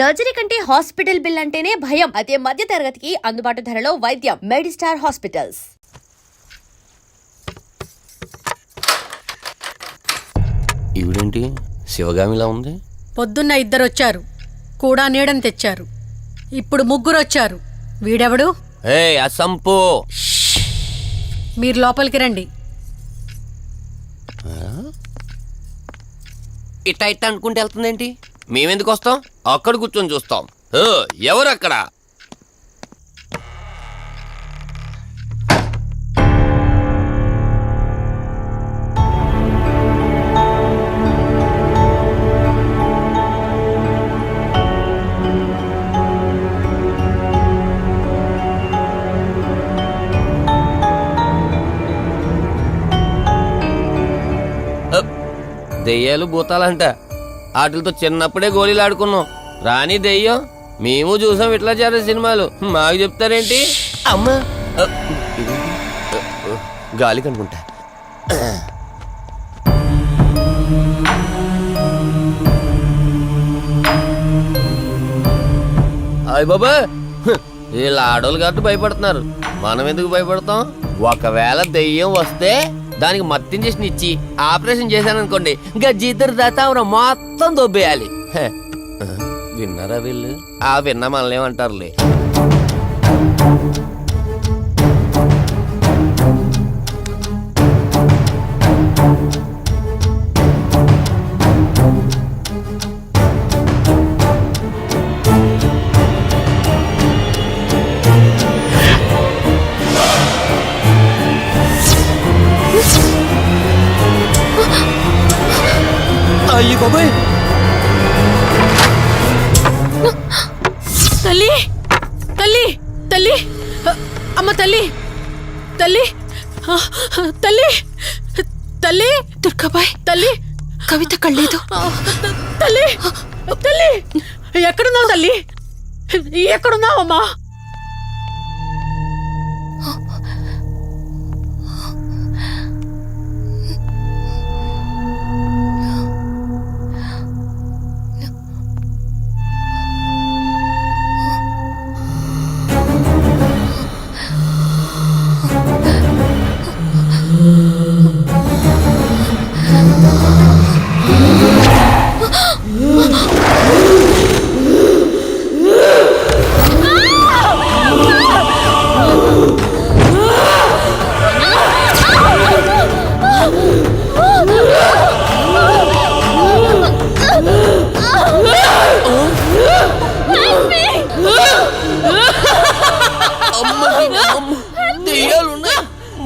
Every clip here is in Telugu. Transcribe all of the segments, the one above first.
సర్జరీ కంటే హాస్పిటల్ బిల్ అంటేనే భయం. అదే మధ్య తరగతికి అందుబాటు ధరలో వైద్యం. Medistar hospitals. ఈవిడేంటి? శివగామిలా ఉంది? పొద్దున్న ఇద్దరొచ్చారు. కూడా నీడని తెచ్చారు. ఇప్పుడు ముగ్గురొచ్చారు. వీడెవడు? ఏ అసంపు మీరు లోపలికి రండి. ఇట్ట ఇట్ట అనుకుంటే వెళ్తుందేంటి? మేమెందుకు వస్తాం? అక్కడ కూర్చొని చూస్తాం. ఎవరు అక్కడ దెయ్యాలు భూతాలంట. వాటితో చిన్నప్పుడే గోళీలు ఆడుకున్నాం. రాని దెయ్యం మేము చూసాం ఇట్లా చేరే సినిమాలు. మాకు చెప్తారేంటి? అమ్మా. గాలి కనుకుంటా. అయ్య బాబా వీళ్ళ ఆడోళ్ళు కాబట్టి భయపడుతున్నారు. మనం ఎందుకు భయపడతాం? ఒకవేళ దెయ్యం వస్తే దానికి మత్తి ఇంజక్షన్ ఇచ్చి ఆపరేషన్ చేశాననుకోండి గజ్జిద్దరు దాతావరం మొత్తం దొబ్బేయాలి. విన్నారా వీళ్ళు? ఆ విన్న మనల్ని ఏమంటారులే. ఎక్కడున్నావమ్మా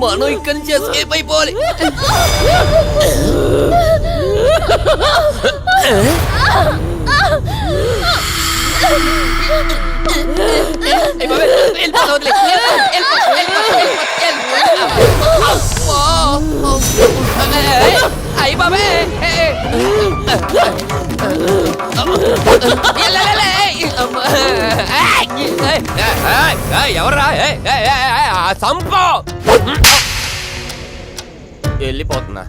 మనం ఇక్కడి నుంచి ఎస్కేప్ అయిపోవాలి. ఏయ్ బాబాయ్, వెళ్ళిపో, వదిలే. వెళ్ళిపో, ఆ సంపు వెళ్ళిపోతున్నా.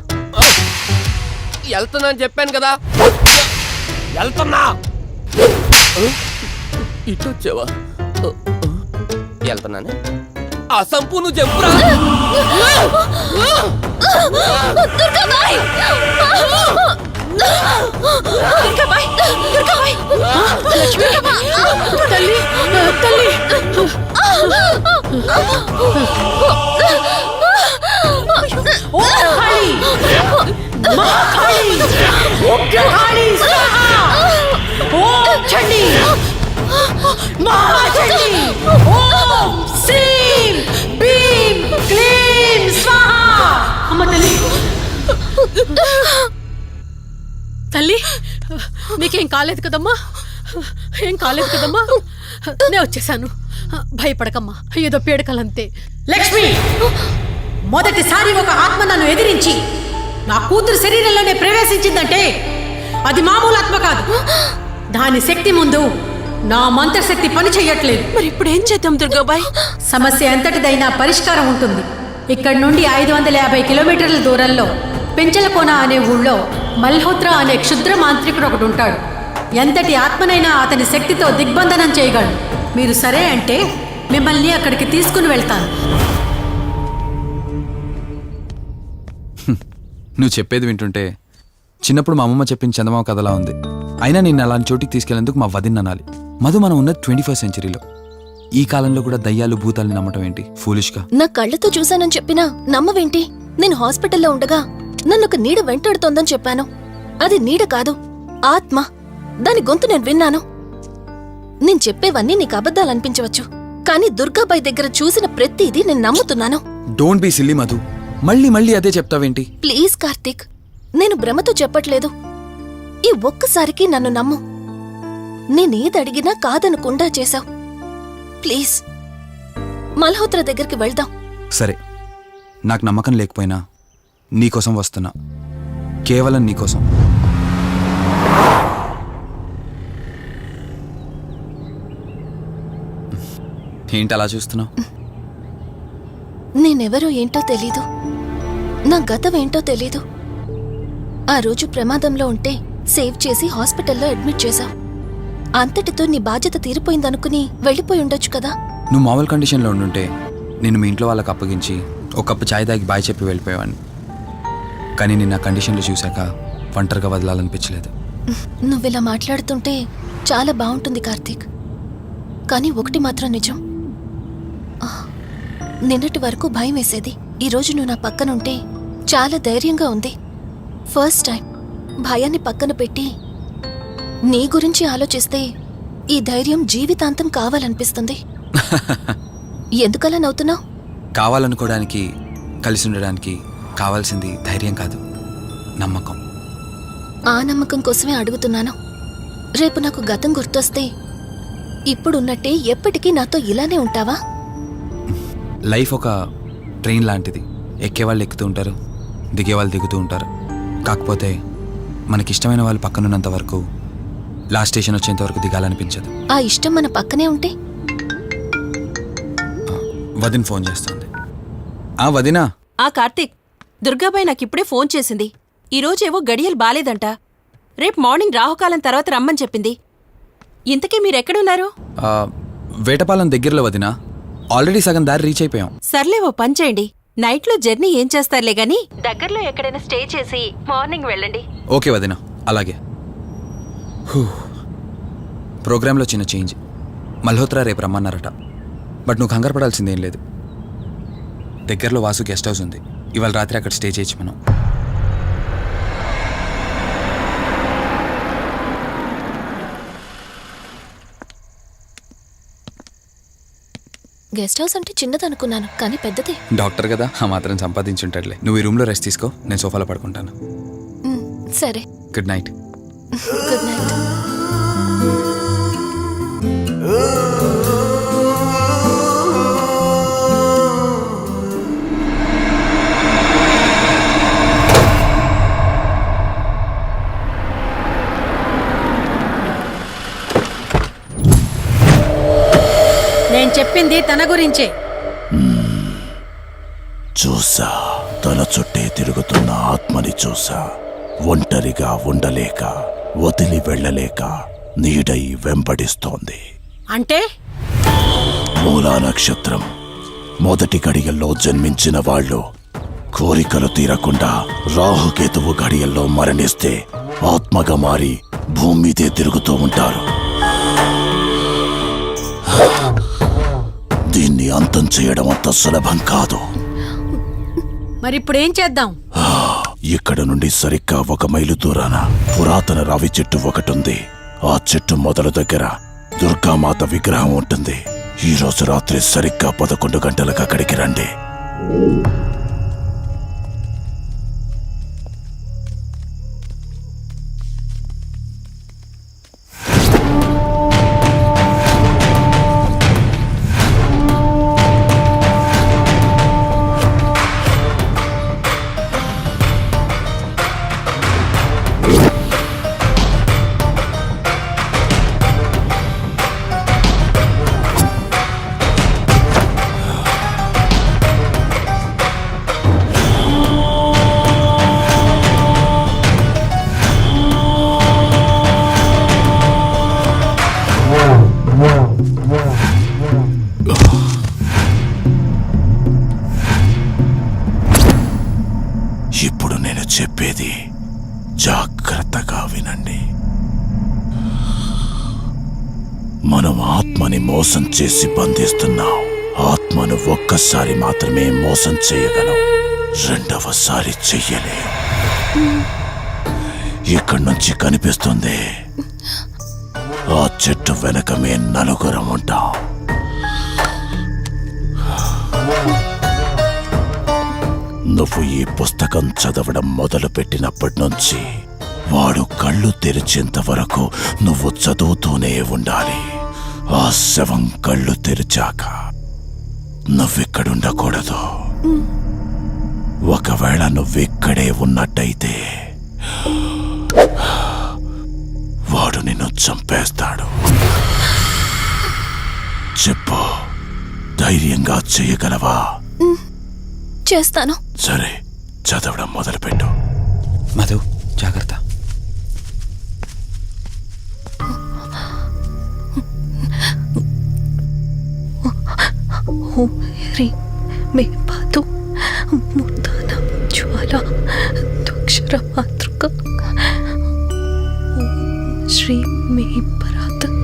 వెళ్తున్నా అని చెప్పాను కదా. వెళ్తున్నా. ఇటు వచ్చావా? వెళ్తున్నాను. ఆ సంపు నువ్వు చెప్పురా దుర్గాబాయ్ దుర్గాబాయ్ లక్ష్మి తల్లి! తల్లి! ఓ కాళీ మా కాళీ కాళీ ఓం చండి! మహాచండి ఓం శ్రీం తల్లి నీకేం కాలేదు కదమ్మా? ఏం కాలేదు కదమ్మా? నేను వచ్చేసాను. భయపడకమ్మా. ఏదో పీడకలంతే. లక్ష్మి! మొదటిసారి ఒక ఆత్మ నన్ను ఎదిరించి నా కూతురు శరీరంలోనే ప్రవేశించిందంటే అది మామూలు ఆత్మ కాదు. దాని శక్తి ముందు నా మంత్రశక్తి పని చెయ్యట్లేదు మరి ఇప్పుడు ఏం చేద్దాం దుర్గాబాయ్? సమస్య ఎంతటిదైనా పరిష్కారం ఉంటుంది. ఇక్కడి నుండి ఐదు వందల యాభై కిలోమీటర్ల దూరంలో పెంచలకోన అనే ఊళ్ళో మల్హోత్రా అనే క్షుద్ర మాంత్రికుడు ఒకడు ఉంటాడు. ఎంతటి ఆత్మనైనా అతని శక్తితో దిగ్బంధనం చేయగలడు. మీరు సరే అంటే మిమ్మల్ని అక్కడికి తీసుకుని వెళ్తాను. నువ్వు చెప్పేది వింటుంటే చిన్నప్పుడు మా అమ్మమ్మ చెప్పిన చందమామ కథలా ఉంది. అయినా నిన్ను అలాంటి చోటికి తీసుకెళ్ళేందుకు మా వదిన అనాలి. మధు మనం ఉన్నది ట్వంటీ ఫస్ట్ సెంచరీలో. ఈ కాలంలో కూడా దయ్యాలు భూతాల్ని నమ్మటం ఏంటి? ఫూలిష్గా. నా కళ్ళతో చూశానని చెప్పినా నమ్మవేంటి? నేను హాస్పిటల్లో ఉండగా నన్ను ఒక నీడ వెంటాడుతోందని చెప్పాను. అది నీడ కాదు ఆత్మ. దాని గొంతు నేను విన్నాను. నేను చెప్పేవన్నీ నీకు అబద్ధాలనిపించవచ్చు కానీ దుర్గాబాయ్ దగ్గర చూసిన ప్రతిదీ నేను నమ్ముతున్నాను. Don't be silly Madhu. మళ్ళీ మళ్ళీ అదే చెప్తావేంటి? ప్లీజ్ కార్తీక్. నేను భ్రమతో చెప్పట్లేదు. ఈ ఒక్కసారికి నన్ను నమ్ము. నేనేది అడిగినా కాదనకుండా చేశావు. ప్లీజ్. మల్హోత్రా దగ్గరికి వెళ్దాం. సరే. నాకు నమ్మకం లేకపోయినా నీకోసం వస్తున్నా. కేవలం నీకోసం ఏంటి అలా చూస్తున్నావు? నేనెవరో ఏంటో తెలీదు. నా గతం ఏంటో తెలీదు. ఆ రోజు ప్రమాదంలో ఉంటే సేవ్ చేసి హాస్పిటల్లో అడ్మిట్ చేశావు. అంతటితో నీ బాధ్యత తీరిపోయిందనుకుని వెళ్ళిపోయి ఉండొచ్చు కదా. నువ్వు మామూలు కండిషన్లో ఉండుంటే నేను మీ ఇంట్లో వాళ్ళకి అప్పగించి ఒక కప్పు చాయ్ తాగి బాయ్ చెప్పి వెళ్ళిపోయేవాడిని. కానీ నేను నా కండిషన్లో చూశాక ఒంటరిగా వదలాలనిపించలేదు. నువ్విలా మాట్లాడుతుంటే చాలా బాగుంటుంది కార్తీక్. కానీ ఒకటి మాత్రం నిజం. నిన్నటి వరకు భయం వేసేది. ఈరోజు నువ్వు నా పక్కనుంటే చాలా ధైర్యంగా ఉంది. ఫస్ట్ టైం భయాన్ని పక్కన పెట్టి నీ గురించి ఆలోచిస్తే ఈ ధైర్యం జీవితాంతం కావాలనిపిస్తుంది. ఎందుకలా నవ్వుతున్నావు? కావాలనుకోవడానికి కలిసి ఉండడానికి కావాల్సింది ధైర్యం కాదు నమ్మకం. ఆ నమ్మకం కోసమే అడుగుతున్నాను. రేపు నాకు గతం గుర్తొస్తే ఇప్పుడున్నట్టే ఎప్పటికీ నాతో ఇలానే ఉంటావా? లైఫ్ ఒక ట్రైన్ లాంటిది. ఎక్కేవాళ్ళు ఎక్కుతూ ఉంటారు దిగేవాళ్ళు దిగుతూ ఉంటారు. కాకపోతే మనకిష్టమైన వాళ్ళు పక్కనున్నంత వరకు లాస్ట్ స్టేషన్ వచ్చేంత వరకు దిగాలనిపించదు. ఆ ఇష్టం మన పక్కనే ఉంటే? వదిన ఫోన్ చేస్తుంది. ఆ వదినా. ఆ కార్తీక్. దుర్గాబాయ్ నాకిప్పుడే ఫోన్ చేసింది. ఈరోజేవో గడియలు బాలేదంట. రేపు మార్నింగ్ రాహుకాలం తర్వాత రమ్మని చెప్పింది. ఇంతకీ మీరెక్కడున్నారు? ఆ, వేటపాలెం దగ్గరలో వదినా. ఆల్రెడీ సగం దారి రీచ్ అయిపోయాం. సర్లే ఓ పని చేయండి. నైట్లో జర్నీ ఏం చేస్తారులే గాని. దగ్గరలో ఎక్కడైనా స్టే చేసి మార్నింగ్ వెళ్ళండి. ఓకే వదినా అలాగే. హూ. ప్రోగ్రాంలో చిన్న చేంజ్. మల్హోత్రా రేపు రమ్మన్నారట. బట్ నువ్వు కంగారు పడాల్సిందేం లేదు. దగ్గరలో వాసు గెస్ట్ హౌస్ ఉంది. ఇవాళ రాత్రి అక్కడ స్టే చేయొచ్చు మనం. గెస్ట్ హౌస్ అంటే చిన్నదనుకున్నాను కానీ పెద్దదే. డాక్టర్ కదా ఆ మాత్రం సంపాదించుంటాడులే. నువ్వు ఈ రూమ్లో రెస్ట్ తీసుకో నేను సోఫాలో పడుకుంటాను. సరే. గుడ్ నైట్ గుడ్ నైట్ చెప్పింది తన గురించే. చూసా. తన చుట్టే తిరుగుతున్న ఆత్మని చూసా. ఒంటరిగా ఉండలేక వదిలి వెళ్ళలేక నీడై వెంబడిస్తోంది. అంటే? మూలా నక్షత్రం. మొదటి గడియల్లో జన్మించిన వాళ్ళు కోరికలు తీరకుండా రాహుకేతువు గడియల్లో మరణిస్తే ఆత్మగా మారి భూమి మీదే తిరుగుతూ ఉంటారు. దీన్ని అంతం చేయడం అంత సులభం కాదు. మరిప్పుడేం చేద్దాం? ఇక్కడ నుండి సరిగ్గా ఒక మైలు దూరాన పురాతన రావి చెట్టు ఒకటుంది. ఆ చెట్టు మొదల దగ్గర దుర్గామాత విగ్రహం ఉంటుంది. ఈ రోజు రాత్రి సరిగ్గా పదకొండు గంటలకు అక్కడికి రండి. చేసి బంధిస్తున్నావు. ఆత్మను ఒక్కసారి మాత్రమే మోసం చేయగలం రెండవసారి చెయ్యలే. ఇక్కడి నుంచి కనిపిస్తుంది. ఆ చెట్టు వెనక మే నలుగురం ఉంటాం. నువ్వు ఈ పుస్తకం చదవడం మొదలు పెట్టినప్పటి నుంచి వాడు కళ్ళు తెరిచేంత వరకు నువ్వు చదువుతూనే ఉండాలి. ఆ శవం కళ్ళు తెరిచాక నువ్విక్కడుండకూడదు. ఒకవేళ నువ్విక్కడే ఉన్నట్టయితే వాడు నిన్ను చంపేస్తాడు. చెప్పు ధైర్యంగా చేయగలవా? చేస్తాను. సరే చదవడం మొదలుపెట్టు. మధు జాగ్రత్త. రే మే పాదు ముద్దాన జ్వాల దుక్షర మాతృక శ్రీ మే పరాత పాదం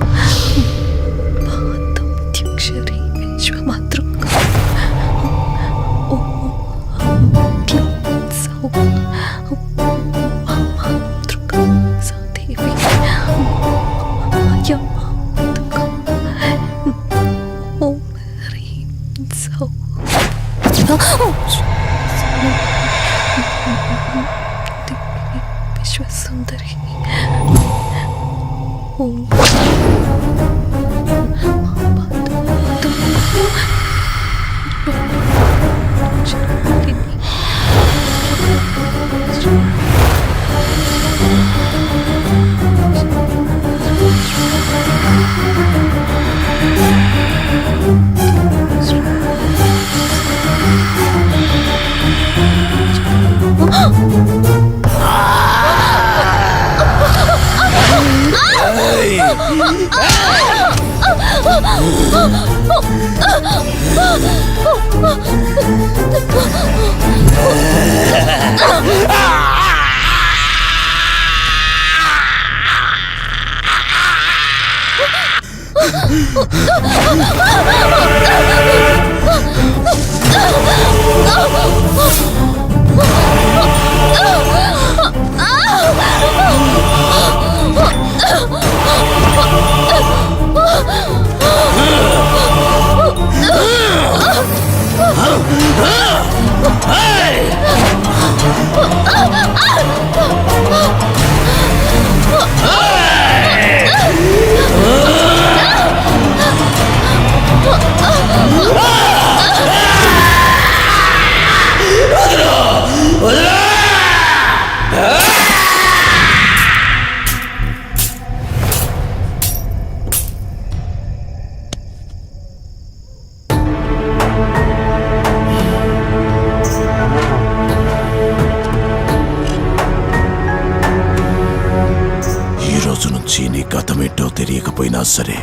తెలియకపోయినా సరే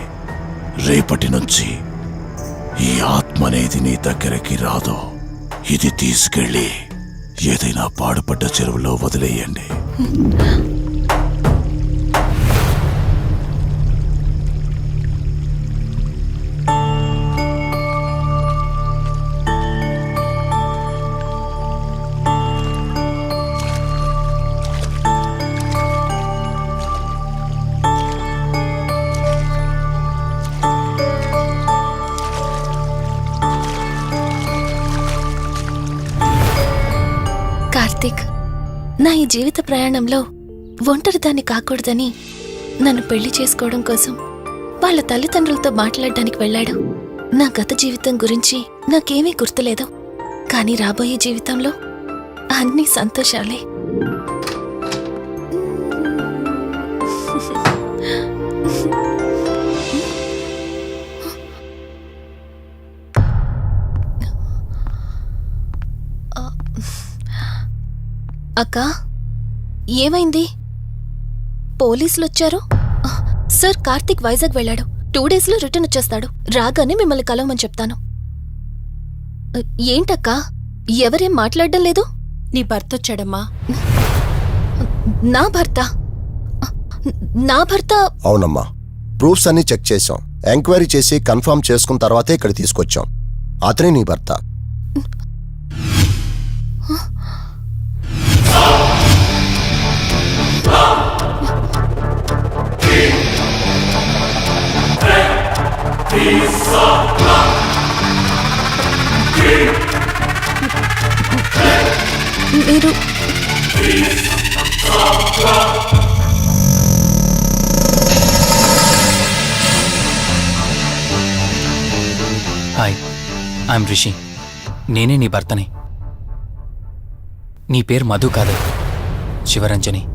రేపటి నుంచి ఈ ఆత్మ అనేది నీ దగ్గరికి రాదు. ఇది తీసుకెళ్ళి ఏదైనా పాడుపడ్డ చెరువులో వదిలేయండి. కార్తీక్ నా ఈ జీవిత ప్రయాణంలో ఒంటరిదాన్ని కాకూడదని నన్ను పెళ్ళి చేసుకోవడం కోసం వాళ్ళ తల్లిదండ్రులతో మాట్లాడడానికి వెళ్ళాడు. నా గత జీవితం గురించి నాకేమీ గుర్తులేదు. కానీ రాబోయే జీవితంలో అన్ని సంతోషాలే. అక్క ఏమైంది? పోలీసులు వచ్చారు సార్ కార్తీక్ వైజాగ్ వెళ్ళాడు. టూ డేస్లో రిటర్న్ వచ్చేస్తాడు. రాగానే మిమ్మల్ని కలవమని చెప్తాను. ఏంటక్కా? ఎవరేం మాట్లాడడం లేదు? నీ భర్త వచ్చాడమ్మా. నా భర్త? నా భర్త? అవునమ్మా. ప్రూఫ్స్ అన్ని చెక్ చేశాం. ఎంక్వైరీ చేసి కన్ఫర్మ్ చేసుకున్న తర్వాతే ఇక్కడ తీసుకొచ్చాం. అతనే నీ భర్త. మీరు హాయ్ ఐఎమ్ రిషి. నేనే నీ భర్తని. నీ పేరు మధు కాదు శివరంజని.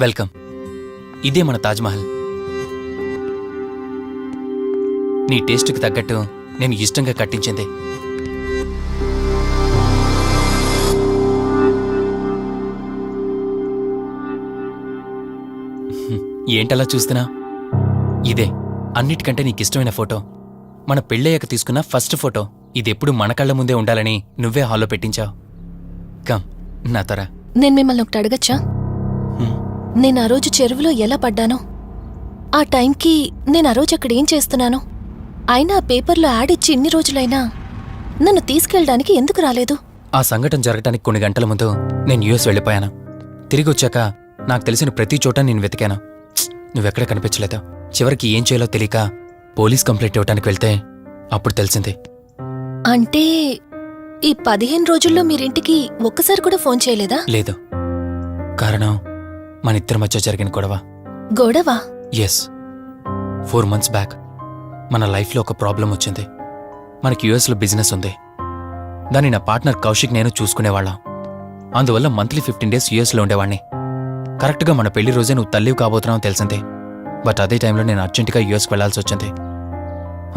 వెల్కమ్ ఇదే మన తాజ్మహల్ నీ టేస్ట్కి తగ్గట్టు నేను ఇష్టంగా కట్టించింది. ఏంటలా చూస్తున్నా? ఇదే అన్నిటికంటే నీకు ఇష్టమైన ఫోటో. మన పెళ్ళయ్యాక తీసుకున్న ఫస్ట్ ఫోటో. ఇదెప్పుడు మన కళ్ళ ముందే ఉండాలని నువ్వే హాల్లో పెట్టించావు. కమ్ నా తర. నేను మిమ్మల్ని ఒకటి అడగచ్చా? నేను ఆ రోజు చెరువులో ఎలా పడ్డానో? ఆ టైంకి నేను ఆ రోజు అక్కడ ఏం చేస్తున్నాను? అయినా ఆ పేపర్లో యాడ్ ఇచ్చి ఇన్ని రోజులైనా నన్ను తీసుకెళ్ళడానికి ఎందుకు రాలేదు? ఆ సంఘటన జరగటానికి కొన్ని గంటల ముందు నేను యుఎస్ వెళ్ళిపోయాను. తిరిగి వచ్చాక నాకు తెలిసిన ప్రతి చోట నేను వెతికాను. నువ్వెక్కడ కనిపించలేదు. చివరికి ఏం చేయాలో తెలియక పోలీస్ కంప్లైంట్ ఇవ్వడానికి వెళ్తే అప్పుడు తెలిసింది. అంటే ఈ పదిహేను రోజుల్లో మీరింటికి ఒక్కసారి కూడా ఫోన్ చేయలేదా? లేదు. కారణం మన ఇద్దరి మధ్య జరిగిన గొడవ. గొడవ? ఎస్ ఫోర్ మంత్స్ బ్యాక్ మన లైఫ్లో ఒక ప్రాబ్లం వచ్చింది. మనకి యుఎస్లో బిజినెస్ ఉంది. దాన్ని నా పార్ట్నర్ కౌశిక్ నేను చూసుకునేవాళ్ళం. అందువల్ల మంత్లీ ఫిఫ్టీన్ డేస్ యుఎస్లో ఉండేవాడిని. కరెక్ట్గా మన పెళ్ళి రోజే నువ్వు తల్లివి కాబోతున్నావు తెలిసింది. బట్ అదే టైంలో నేను అర్జెంటుగా యుఎస్కి వెళ్ళాల్సి వచ్చింది.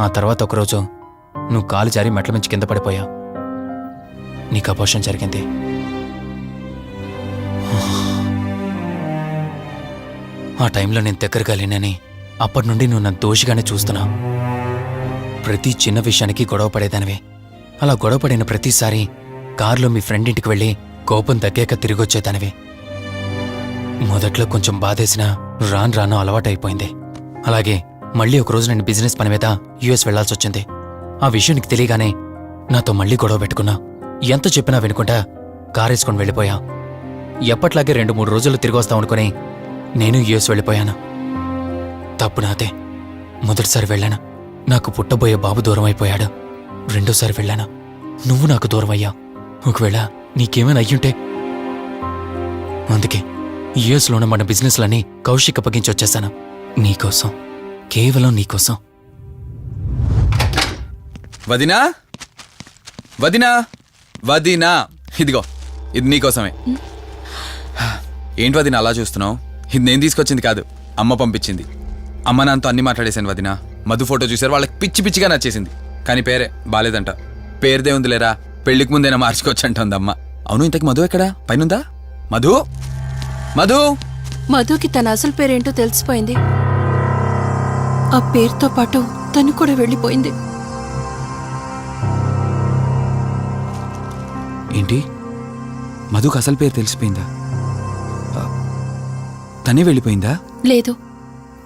ఆ తర్వాత ఒకరోజు నువ్వు కాలు జారి మెట్ల మించి కింద పడిపోయావు. నీకు అపోషన్ జరిగింది. ఆ టైంలో నేను దగ్గరగా లేనని అప్పటి నుండి నువ్వు నన్ను దోషిగానే చూస్తున్నా. ప్రతి చిన్న విషయానికి గొడవ పడేదానివే. అలా గొడవ పడిన ప్రతిసారి కారులో మీ ఫ్రెండ్ ఇంటికి వెళ్ళి కోపం తగ్గాక తిరిగొచ్చేదానివే మొదట్లో కొంచెం బాధేసినా రాను రాను అలవాటైపోయింది. అలాగే మళ్ళీ ఒకరోజు నేను బిజినెస్ పని మీద యుఎస్ వెళ్ళాల్సి వచ్చింది. ఆ విషయం నీకు తెలియగానే నాతో మళ్ళీ గొడవ పెట్టుకున్నా. ఎంత చెప్పినా వినుకుంటా కారేసుకొని వెళ్ళిపోయా. ఎప్పట్లాగే రెండు మూడు రోజులు తిరిగి వస్తామనుకుని నేను యుఎస్ వెళ్ళిపోయాను. తప్పు నాదే మొదటిసారి వెళ్ళాను? నాకు పుట్టబోయే బాబు దూరం అయిపోయాడు రెండోసారి వెళ్ళాను? నువ్వు నాకు దూరం అయ్యా ఒకవేళ నీకేమైనా అయ్యుంటే? అందుకే యుఎస్లోనే మన బిజినెస్లని కౌశిక్ అప్పగించి వచ్చేసాను నీకోసం. కేవలం నీకోసం. వదినా? వదినా? వదినా? ఇదిగో ఇది నీకోసమే. ఏంటి వదిన అలా చూస్తున్నావు? ఇది నేను తీసుకొచ్చింది కాదు అమ్మ పంపించింది. అమ్మ నాన్నతో అన్ని మాట్లాడేశాను వదిన. మధు ఫోటో చూశారు వాళ్ళకి పిచ్చి పిచ్చిగా నచ్చేసింది. కానీ పేరే బాలేదంట. పేరుదే ఉంది లేరా పెళ్ళికి ముందైనా మార్చుకోవచ్చు అంటుంది అమ్మ అవును ఇంతకి మధు ఎక్కడా? పైనుందా? మధు? మధు? మధుకి తన అసలు పేరేంటో తెలిసిపోయింది. ఆ పేరుతో పాటు తను కూడా వెళ్ళిపోయింది. ఏంటి? మధుకు అసలు పేరు తెలిసిపోయిందా? తనే వెళ్ళిపోయిందా? లేదు.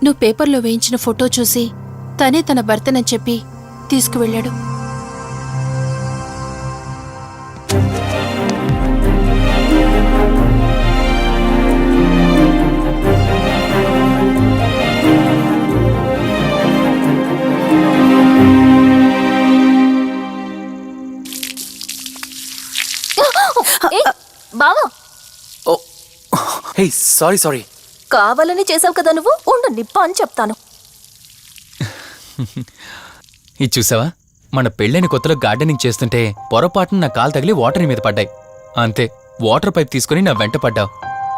నువ్వు పేపర్లో వేయించిన ఫోటో చూసి తనే తన భర్తనని చెప్పి తీసుకువెళ్ళాడు. బావా. Hey sorry sorry. కావాలని చేసావు కదా నువ్వు? ఉండు నిప్ప అని చెప్తాను. ఇది చూసావా? మన పెళ్ళైన కొత్తలో గార్డెనింగ్ చేస్తుంటే పొరపాటున నా కాలు తగిలి వాటర్ మీద పడ్డాయి. అంతే వాటర్ పైప్ తీసుకుని నా వెంట పడ్డావు.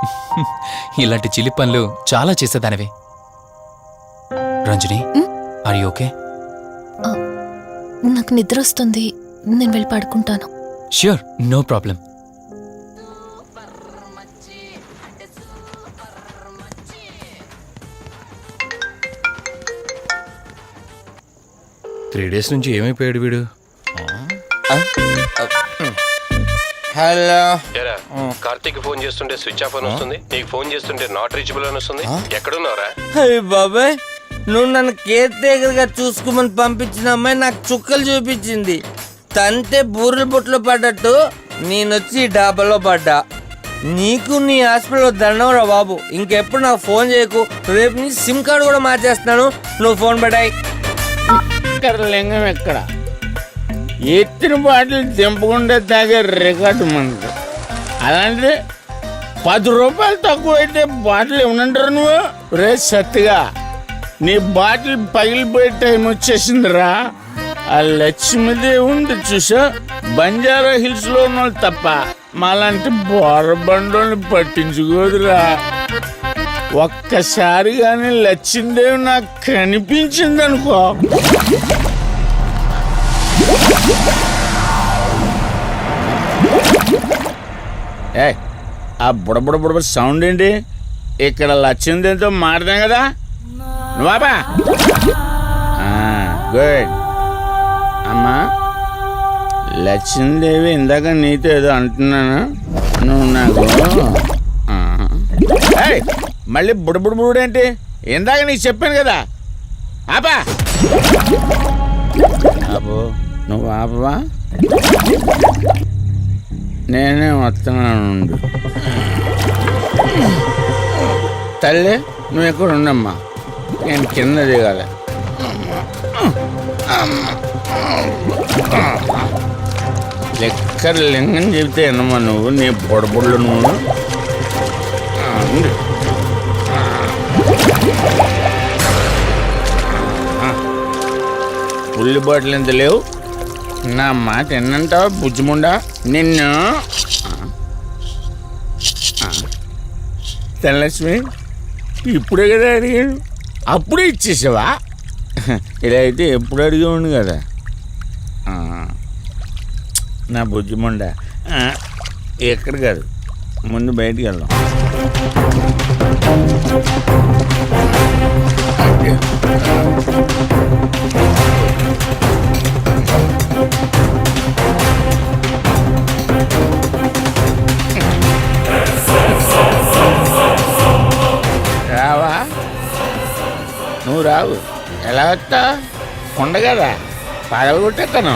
ఇలాంటి చిలి పనులు చాలా చేసేదానివి. రంజని ఆర్ ఓకే నాకు నిద్ర వస్తుంది. నేను వెళ్ళి పడుకుంటాను. Sure no problem three days నుంచి ఏమైపోయాడు వీడు? హలో. కార్తీక్ ఫోన్ చేస్తుంటే స్విచ్ ఆఫ్ అని వస్తుంది. నీకు ఫోన్ చేస్తుంటే నాట్ రీచబుల్ అని వస్తుంది. ఎక్కడున్నారా అయ్య బాబాయ్ నువ్వు నన్ను కేర్ టేకర్గా చూసుకోమని పంపించిన అమ్మాయి నాకు చుక్కలు చూపించింది. తంతే బూరెల బుట్టలో పడ్డట్టు నేనొచ్చి ఈ డాబాలో పడ్డా. నీకు నీ హాస్పిటల్లో దండం రా బాబు. ఇంకెప్పుడు నాకు ఫోన్ చేయకు. రేపు నీ సిమ్ కార్డు కూడా మార్చేస్తున్నాను నువ్వు ఫోన్ పడాయి. ఇక్కడ లింగం ఎక్కడ? ఎత్తిన బాటిల్ దింపకుండా తాగే రికార్డు మనది. అలాంటిది పది రూపాయలు తక్కువ అయితే బాటిల్ ఇవ్వనంటారు నువ్వు? రే సత్తిగా నీ బాటిల్ పగిలిపోయే టైం వచ్చేసిందిరా. ఆ లక్ష్మీదేవి ఉంది చూసా బంజారా హిల్స్లో ఉన్న వాళ్ళు తప్ప. మాలాంటి బోరబండోని పట్టించుకోదురా. ఒక్కసారి కానీ లచ్చిందేవి నాకు కనిపించింది అనుకో ఏ ఆ బుడబుడ బుడబుడ సౌండ్ ఏంటి? ఇక్కడ లక్ష్మీదేవితో మారదాం కదా? నువ్వాబా గుడ్. అమ్మా లక్ష్మీదేవి ఇందాక నీతో ఏదో అంటున్నాను. నువ్వు నాకు మళ్ళీ బుడబుడ బుడు ఏంటి? ఇందాక నీకు చెప్పాను కదా. ఆపా. ఆపు. నువ్వు ఆపవా? నేనే వస్తున్నాను తల్లి నువ్వు ఎక్కడ ఉండమ్మా. నేను కింద దిగాలి. లెక్కర లింగం చెబితే ఎన్నమ్మా నువ్వు? నీ బొడబుళ్ళు నువ్వు? ఉల్లి బాటిల్ ఎంత లేవు? నా మాట ఎన్నంటావా బుజ్జిముండా? నిన్ను. ధనలక్ష్మి ఇప్పుడే కదా అడిగాడు అప్పుడే ఇచ్చేసావా? ఇలా అయితే ఎప్పుడు అడిగేవాడు కదా. నా బుజ్జిముండ. ఎక్కడ కాదు. ముందు బయటికి వెళ్దాం. రావా రావు. ఎలా వస్తా కొండ కదా పగలగొట్టేస్తాను